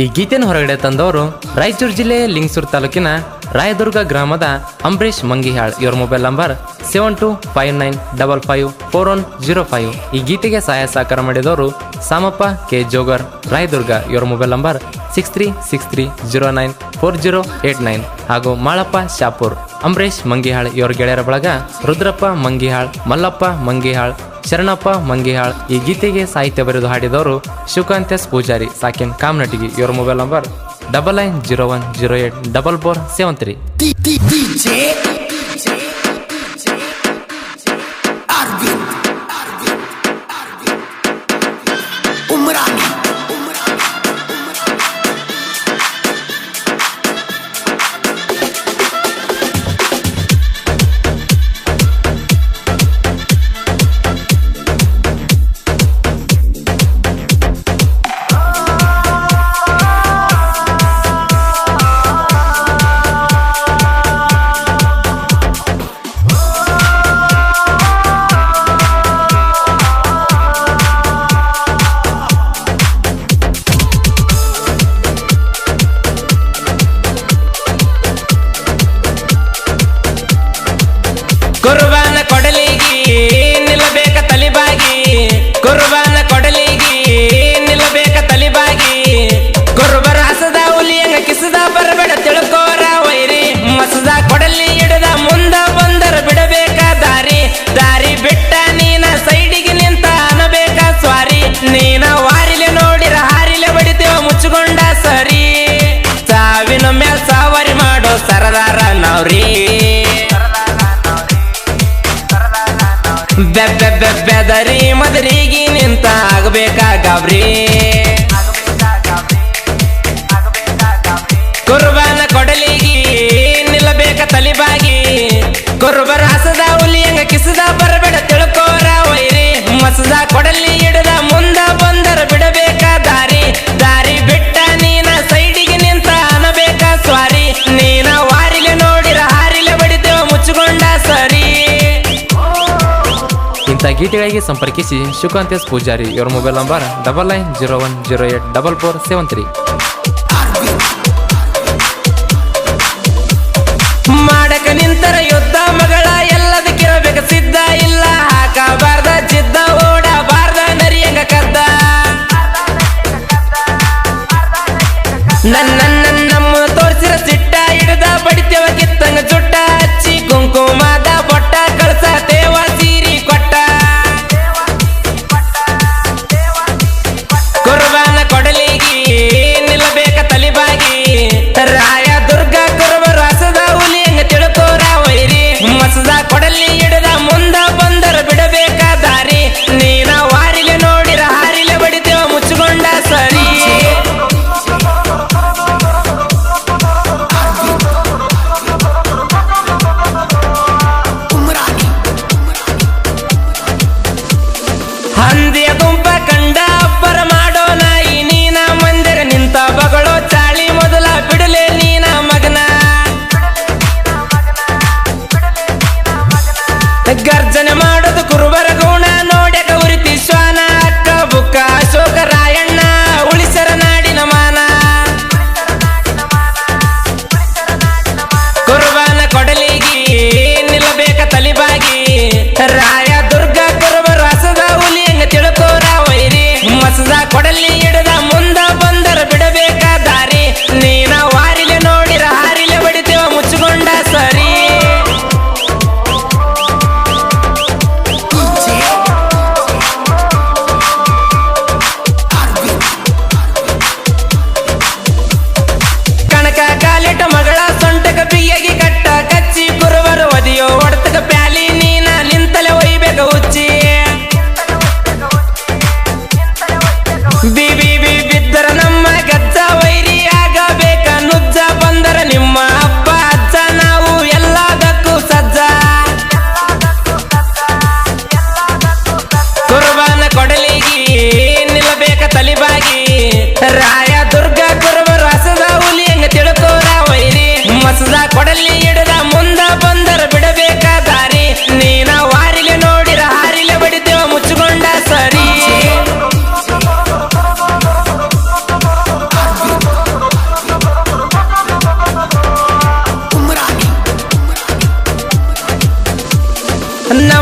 ಈ ಗೀತೆಯನ್ನು ಹೊರಗಡೆ ತಂದವರು ರಾಯಚೂರು ಜಿಲ್ಲೆ ಲಿಂಗಸೂರು ತಾಲೂಕಿನ ರಾಯದುರ್ಗ ಗ್ರಾಮದ ಅಂಬರೀಶ್ ಮಂಗಿಹಾಳ್. ಇವರ mobile number seven two five nine double five four one zero five. ಈ ಗೀತೆಗೆ ಸಹಾಯ ಸಹಕಾರ ಮಾಡಿದವರು ಸಾಮಪ್ಪ ಕೆ ಜೋಗರ್, ರಾಯದುರ್ಗ. ಇವರ mobile number six three six three zero nine four zero eight nine ಹಾಗೂ ಮಾಳಪ್ಪ ಶಾಪೂರ್. ಅಂಬರೀಶ್ ಮಂಗಿಹಾಳ್ ಇವರ ಗೆಳೆಯರ ಬಳಗ, ರುದ್ರಪ್ಪ ಮಂಗಿಹಾಳ್, ಮಲ್ಲಪ್ಪ ಮಂಗಿಹಾಳ್, ಶರಣಪ್ಪ ಮಂಗಿಹಾಳ್ ಈ ಗೀತೆಗೆ ಸಾಹಿತ್ಯ ಬರೆದು ಹಾಡಿದವರು ಶಿವಕಾಂತ್ ಎಸ್ ಪೂಜಾರಿ, ಸಾಕಿನ್ ಕಾಮನಟಿಗಿ. ಇವರ mobile number double nine zero one zero eight double four seven three. ಕುರ್ಬಾನ ಬೆಬ್ಬೆದರಿ ಮದರಿಗೆ ನಿಂತ ಆಗಬೇಕಾ ಗಾಬ್ರಿ? ಕುರ್ಬಾನ ಕೊಡಲಿಗಿ ನಿಲ್ಲಬೇಕ ತಲಿಬಾಗಿ. ಕುರುಬರ ಹಸದ ಹುಲಿಯಂಗ ಕಿಸದ ಬರಬೇಡ ತಿಳ್ಕೋರ ವೈರಿ. ಮಸದ ಕೊಡಲಿ ಇಂಥ ಗೀತೆಗಳಿಗೆ ಸಂಪರ್ಕಿಸಿ ಶುಕಾಂತೇಶ್ ಪೂಜಾರಿ. ಇವರ mobile number double nine zero one zero eight double four seven three ಮಾಡಕ ನಿಂತರ ಯುದ್ಧ ಮಗಳ ಎಲ್ಲದಕ್ಕಿರಬೇಕ ಸಿದ್ಧ ಇಲ್ಲ. ಹಾಕಬಾರ್ದ ಚಿದ್ದ ಓಡಬಾರ್ದ, ನರಿಯಂಗ ಕದ್ದ. ನನ್ನ ಕೈಯಲ್ಲಿ ಹಿಡದ ರಾಯ ದುರ್ಗ ಕುರುಬ ರಸದ ಹುಲಿ ಹೆಂಗ ತಿಳ್ಕೋರ ವೈರಿ? ಮಸದ ಕೊಡಲಿ ಹಿಡದ ಮುಂದ ಬಂದರ ಬಿಡಬೇಕ ದಾರಿ? ನೀನ ವಾರಿಲೆ ನೋಡಿರ ಹಾರಿಲೆ ಬಡಿದೇವ ಮುಚ್ಚಿಕೊಂಡ ಸರಿ. ನಮ್ಮ